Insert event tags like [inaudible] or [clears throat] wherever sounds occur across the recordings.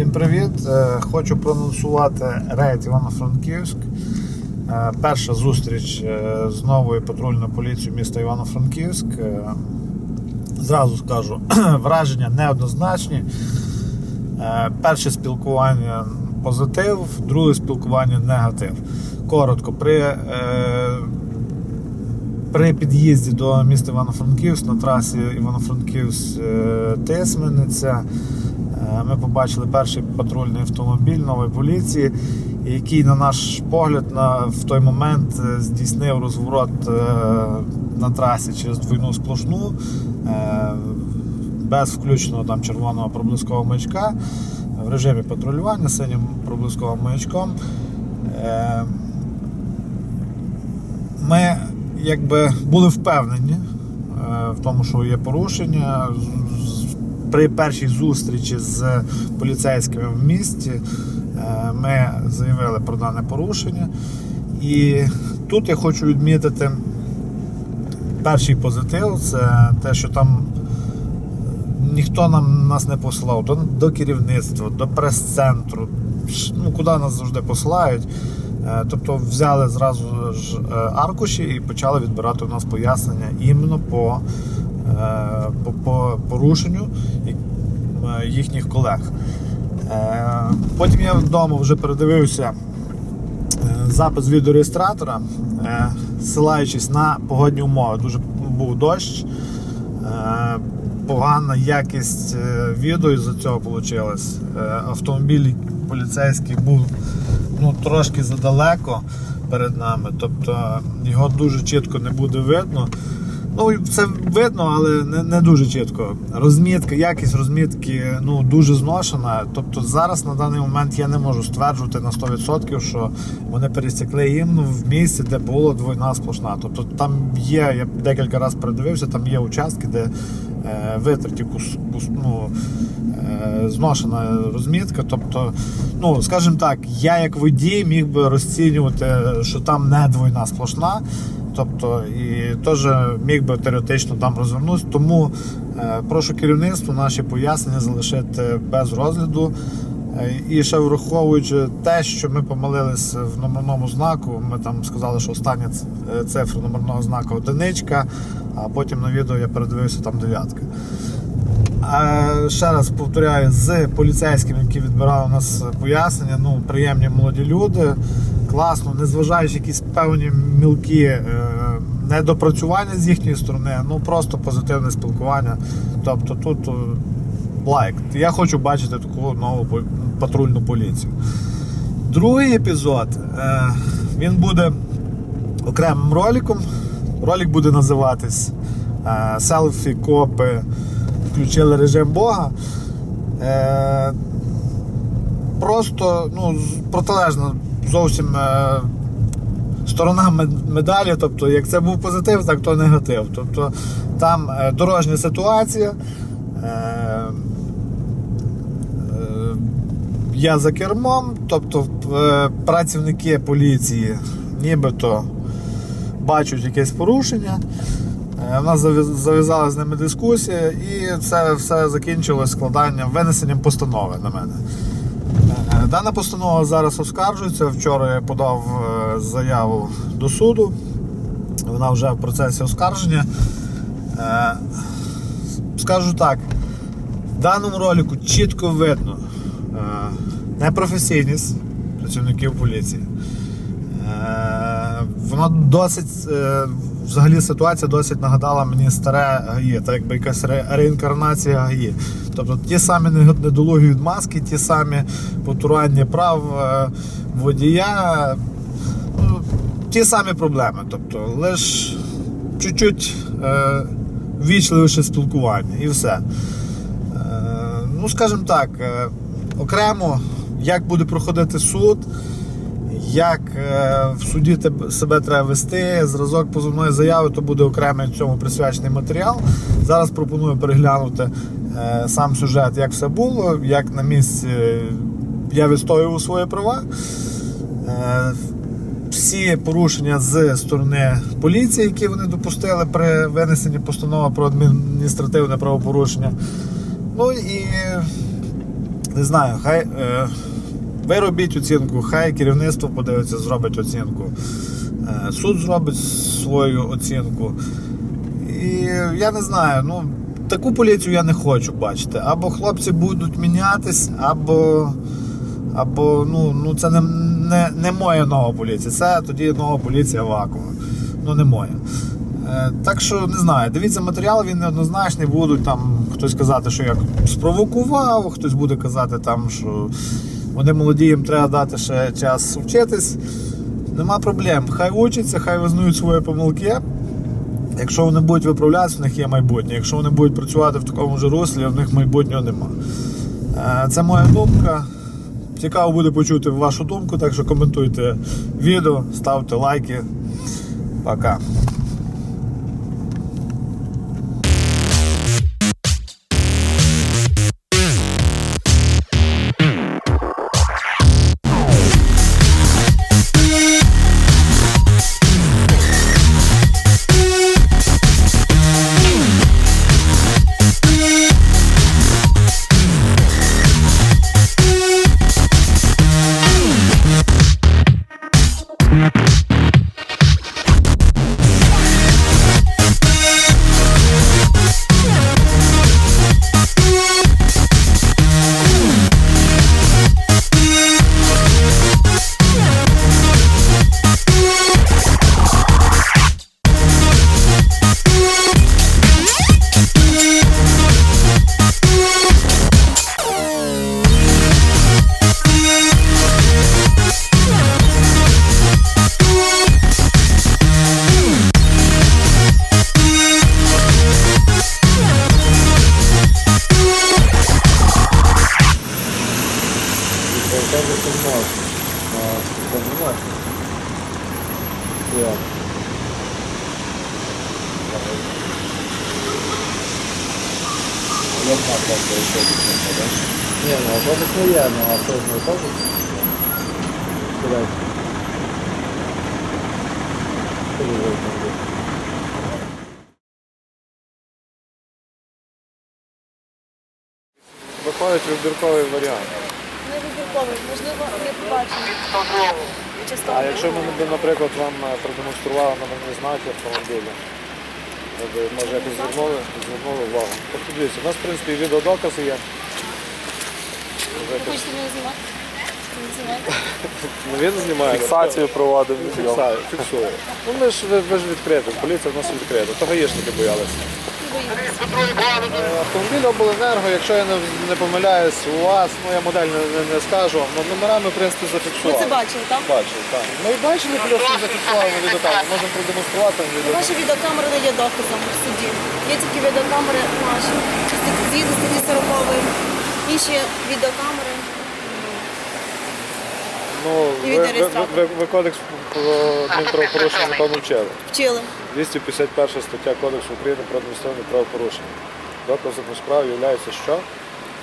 Всім привіт! Е, Хочу проанонсувати рейд Івано-Франківськ. Е, Перша зустріч е, з новою патрульною поліцією міста Івано-Франківськ. Зразу скажу, [clears throat] враження неоднозначні. Перше спілкування позитив, друге спілкування негатив. Коротко, при, при під'їзді до міста Івано-Франківськ на трасі Івано-Франківськ-Тисмениця Ми побачили перший патрульний автомобіль нової поліції, який, на наш погляд, на, в той момент е, здійснив розворот е, на трасі через двойну сплошну, е, без включеного там червоного проблискового маячка в режимі патрулювання синім проблисковим маячком. Е, Ми якби були впевнені е, в тому, що є порушення. При першій зустрічі з поліцейськими в місті е, ми заявили про дане порушення. І тут я хочу відмітити перший позитив це те, що там ніхто нам нас не посилав до, до керівництва, до прес-центру. Ну, куди нас завжди посилають. Е, Тобто взяли зразу ж е, аркуші і почали відбирати у нас пояснення іменно по, по, по порушенню е, їхніх колег. Е, Потім я вдома вже передивився е, запис відеореєстратора, е, ссилаючись на погодні умови. Дуже був дощ, е, погана якість е, відео із-за цього вийшло. Автомобіль поліцейський був ну, трошки задалеко перед нами, тобто його дуже чітко не буде видно. Ну, це видно, але не, не дуже чітко. Розмітка, якість розмітки ну, дуже зношена. Тобто зараз на даний момент я не можу стверджувати на 100%, що вони пересікли їм в місці, де була двойна сплошна. Тобто там є, я декілька разів передивився, там є участки, де е, витраті кус, кус, ну, зношена розмітка. Тобто, ну, скажімо так, я як водій міг би розцінювати, що там не двойна сплошна. Тобто і теж міг би теоретично там розвернутися. Тому е, прошу керівництво наші пояснення залишити без розгляду. Е, І ще враховуючи те, що ми помилились в номерному знаку, ми там сказали, що остання е, цифра номерного знаку одиничка, а потім на відео я передивився там дев'ятка. Ще раз повторяю, з поліцейськими, які відбирали у нас пояснення, ну, приємні молоді люди, класно, незважаючи якісь певні мілкі е, недопрацювання з їхньої сторони, ну просто позитивне спілкування. Тобто тут е, лайк. Я хочу бачити таку нову патрульну поліцію. Другий епізод е, він буде окремим роликом. Ролик буде називатись Селфі, копи, включили режим Бога. Е, просто ну, протилежна зовсім е, сторона медалі. Тобто, як це був позитив, так то негатив. Тобто там е, дорожня ситуація. Е, е, я за кермом, тобто е, працівники поліції нібито бачать якесь порушення. Е, У нас зав'язала з ними дискусія, і це все закінчилось складанням, винесенням постанови на мене. Е, Дана постанова зараз оскаржується. Вчора я подав е, заяву до суду. Вона вже в процесі оскарження. Скажу так, в даному ролику чітко видно непрофесійність працівників поліції. Воно досить, взагалі ситуація досить нагадала мені старе ГАІ, так якби якась ре- реінкарнація ГАІ. Тобто ті самі недолугі відмазки, ті самі потурання прав е, водія, ну, ті самі проблеми. Тобто лише чуть-чуть е, вічливіше спілкування і все. Е, ну, скажімо так, е, окремо, як буде проходити суд, як е, в суді себе треба вести, зразок позовної заяви, то буде окремий цьому присвячений матеріал. Зараз пропоную переглянути е, сам сюжет, як все було, як на місці я відстоював свої права. Е, всі порушення з сторони поліції, які вони допустили при винесенні постанови про адміністративне правопорушення. Ну і Не знаю, хай е, ви робіть оцінку, хай керівництво подивиться, зробить оцінку. Е, суд зробить свою оцінку. І я не знаю, ну таку поліцію я не хочу бачити. Або хлопці будуть мінятись, або, або ну, ну це не, не, не моя нова поліція. Це тоді нова поліція вакуум. Ну не моя. Е, Так що не знаю, дивіться матеріал, він неоднозначний. Будуть там хтось казати, що я спровокував, хтось буде казати, там, що вони молоді, їм треба дати ще час вчитись. Нема проблем. Хай учаться, хай визнають свої помилки. Якщо вони будуть виправлятися, в них є майбутнє. Якщо вони будуть працювати в такому ж руслі, в них майбутнього нема. Е, Це моя думка. Цікаво буде почути вашу думку, так що коментуйте відео, ставте лайки. Пока. Ні, ну автобус не є, ну а що ж не автобус? Куди? Куди ви йдете? Виходить вибірковий варіант. Не вибірковий, можливо, не побачимо. А якщо ми, б, наприклад, вам е, продемонстрували номерні знаки автомобіля, ви б, може якось звернули, звернули увагу. Тобто дивіться, у нас в принципі відеодокази є. ви хочете мене знімати? Не знімаєте? Ну, він знімає. Фіксацію проводимо. Фіксує. фіксує. Ну ми ж ви, ви ж відкриті, поліція в нас відкрита. То гаїшники боялися. Не боїтеся. Автомобіль обленерго, якщо я не, не помиляюсь, у вас, ну я модель не, не, скажу, але номерами в принципі Ви це бачили, так? Бачив, так. Ми бачили, плюс ми зафіксували на відеокамеру. Можемо продемонструвати відео. Ваші відеокамери не є доказом в суді. Є тільки відеокамери наші. Згідно статті 40 інші відеокамери. Ну, І ви, ви, ви, ви кодекс про адмінправопорушення, напевно, вчили. Вчили. 251 стаття Кодексу України про адміністративне правопорушення. Доказом у справі є що?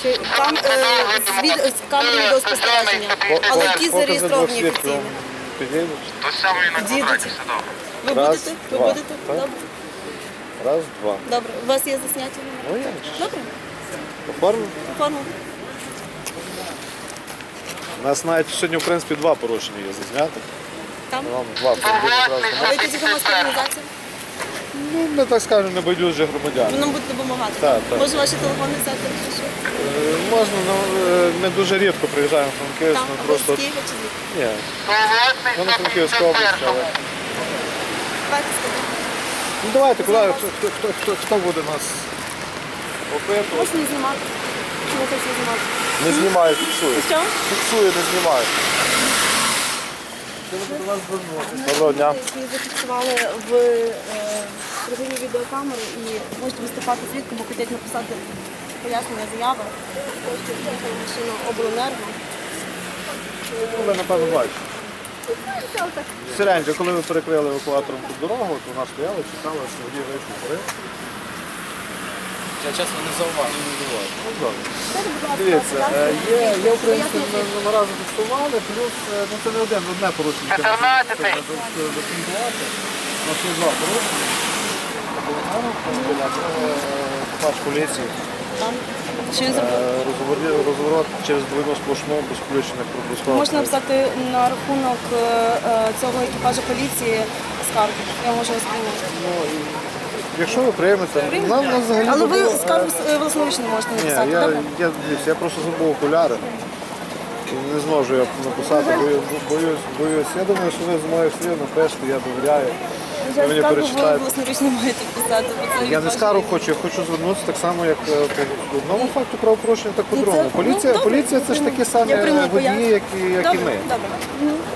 Що кам, е, з, від, з камери відеоспостереження. По- Але по- ті покази зареєстровані двох свідків офіційно. підійдуть. То саме і на Дідусь. квадраті все добре. Ви Раз, будете? Ви два. будете? Так. Добре. Раз, два. Добре. У вас є засняття? Ну як же? Добре. Оформимо. Форму. У нас навіть сьогодні, в принципі, два порушення є зазняти. Там. Два автомобілі одразу А немає. ви тоді громадська? Ну, ми так скажемо, небайдужі громадяни. Ви нам будете допомагати. Так, так. Може ваші телефони взяти чи що? Е, Можна, ну е, ми дуже рідко приїжджаємо в Франківськ, Там, ми або просто. з Києва чи звідки? Ні, ми на Франківську область, але. Давайте. Ну давайте, куди? Хто, хто, хто, хто, хто буде нас опитувати? Можна не знімати. Чому хочете знімати? Не знімаю, фіксую. Що? Фіксую, не знімаю. Доброго дня. Які зафіксували в е, відеокамери і можете виступати свідком, бо хочуть написати пояснення заяви. Машина обленерго. Ну, ви напевно бачите. Сиренька, коли ви перекрили евакуатором тут дорогу, то вона стояла, чекала, що водій вийшов вперед. Я чесно не зауважу. Ну, добре. Дивіться, е, є, є в принципі Пояснення. н- номера зафіксували, плюс е, ну, це не один, одне порушення. Це Чотирнадцятий. дофінкувати. У нас є два порушення. Екіпаж поліції. Що е, розворот через двойну сплошну без включених пропусков. Можна написати на рахунок е, е, цього екіпажу поліції скаргу. Я можу прийняти. Ну, і якщо ви приймете, нам, нас взагалі Але ви було, е, скаргу е, власноруч не можете Ні, написати, я, я, дивіться, я просто забув окуляри. І не зможу я написати, бою- боюсь, боюсь. Я думаю, що ви з моїх слів напишете, я довіряю. Я мені скаргу ви перечитаєте. власноруч не маєте писати. бо це Я не екіпаж. скару хочу, я хочу звернутися так само, як е, по одному факту правопорушення, так по Ну, це- другому. ну, Поліція, добре, поліція це ж такі самі Я прийму водії, пояснення. як і, як і Добре, ми. добре.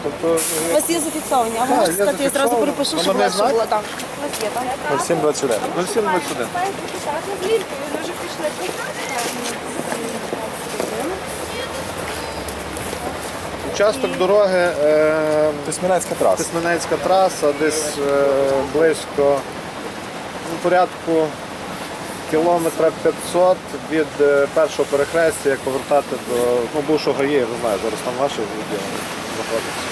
Тобто, У вас є зафіксовані, а ви можете є сказати, я зразу зафіксовано. перепишу, щоб мене легше знаєте? було. Так, у вас є, так? 0721. 0721. Участок дороги е, Тисменецька траса. Тисменецька траса, десь е, близько ну, порядку кілометра 500 від е, першого перехрестя, як повертати до ну, бувшого ГАЄ, я не знаю, зараз там ваше відділення знаходиться.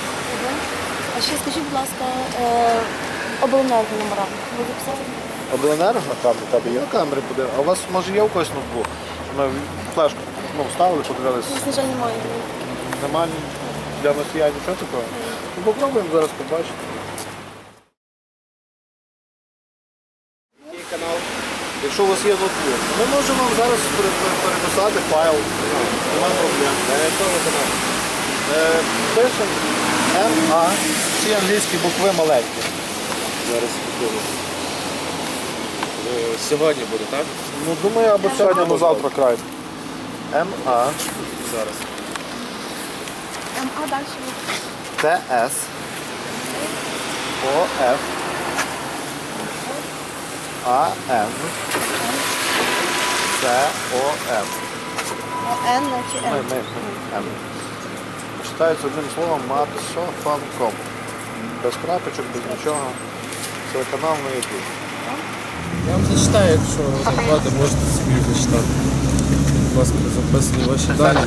А ще скажіть, будь ласка, обленерго номера. Ви записали? Обленерго? Там у тебе є камери буде. А у вас може є у когось ноутбук? Ми флешку ну, вставили, подивилися. На жаль, немає. Нема ні- для носія нічого такого. Ну, попробуємо зараз побачити. Якщо у вас є ноутбук, ми можемо вам зараз пере- пере- переписати файл. Немає проблем. Е, Пишемо МА, всі англійські букви маленькі. Зараз спокійно. Сьогодні буде, так? Ну, думаю, або сьогодні, або завтра край. МА, Зараз. МА далі. ТС, ОФ, АМ, СОМ. Н чи Ми, Н? ми, М. Читається одним словом Матсофанком. Без крапочок, без нічого. Телеканал на YouTube. Я вам зачитаю, якщо захвати, можете собі зачитати. Будь ласка, записані ваші дані.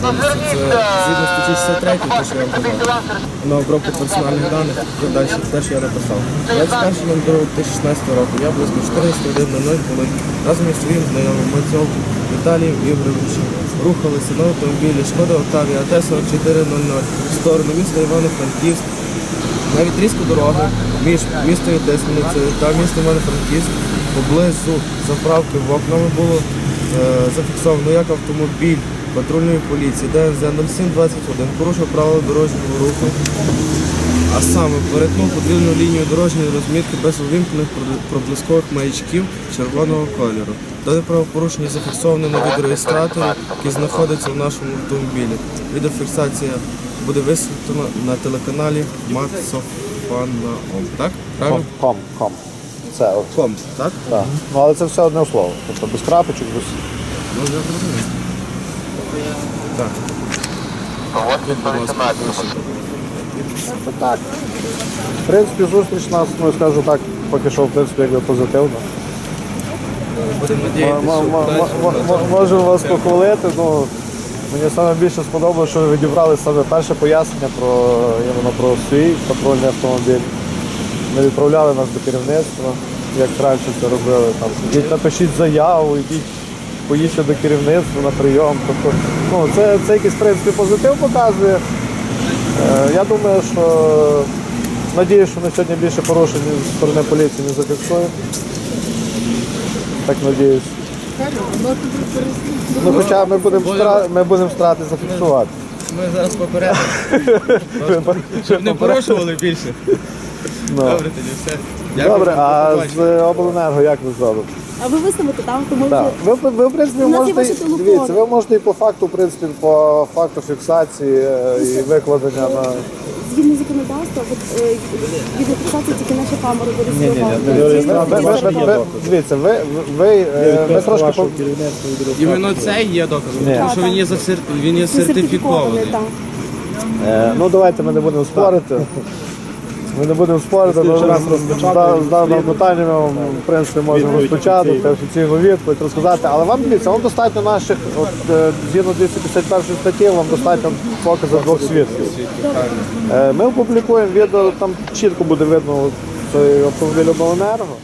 Це згідно статті 63, те, що я вам казав. На обробку персональних даних, вже далі те, що я написав. 21 2 2016 року. Я близько 14 годин на 0 хвилин разом із своїм знайомим Мацьов Віталієм Ігоровичем рухалися на автомобілі Шкода Октавія АТ-4400 в сторону міста Івано-Франківськ. На відрізку дороги між містом Тисменицею та містом Івано-Франківськ поблизу заправки в окнами було е, зафіксовано як автомобіль патрульної поліції ДНЗ 0721 порушив правила дорожнього руху, а саме перетнув потрібну лінію дорожньої розмітки без увімкнених проблискових маячків червоного кольору. Дане правопорушення зафіксовано на відеореєстраторі, який знаходиться в нашому автомобілі. Відеофіксація буде висвітлена на телеканалі Матсофанаом. Так? Правильно? Ком, ком. Це от. Ком, так? Так. Ну, але це все одне слово. Тобто без крапочок, без. Ну, я зрозумів. Так. Так. В принципі, зустріч нас, ну скажу так, поки що в принципі якби позитивно. Будемо М- надіятися, м- що м- подальше м- буде. м- Можу вас похвалити. Ну, мені саме більше сподобалося, що ви відібрали саме перше пояснення про, іменно про свій патрульний автомобіль. Не відправляли нас до керівництва, як раніше це робили. Там, напишіть заяву, ідіть, поїдьте до керівництва на прийом. Тобто, ну, це, це якийсь в принципі позитив показує. Е, Я думаю, що надіюсь, що ми сьогодні більше порушень зі сторони поліції не зафіксуємо. Так надіюсь. Ну, хоча ми будемо стара- ми будемо старатися зафіксувати. Ми зараз попередимо. Щоб не порушували більше. Ну. Добре, тоді все. Добре, а з обленерго як ви зробите? А ви виставите там, тому Так. що Ви, ви, в принципі, У нас є можете, ваші телефони. дивіться, ви можете і по факту, в принципі, по факту фіксації е, і викладення на. згідно законодавства, от, е, відеофіксація тільки наша камера буде Ви- знімати. ви- ви- ви- Дивіться, ви, ви, е, трошки по- Іменно це є доказом, тому що він є, засер- він є сертифікований. так. Е, Ну давайте ми не будемо спорити. Ми не будемо спорити, але з даними питаннями, в принципі можемо розпочати та офіційну відповідь розказати. Але вам дивіться, вам достатньо наших, от е, згідно 251 статті, вам достатньо показу двох свідків. Е, Ми опублікуємо відео, там чітко буде видно цей автомобіль обленерго.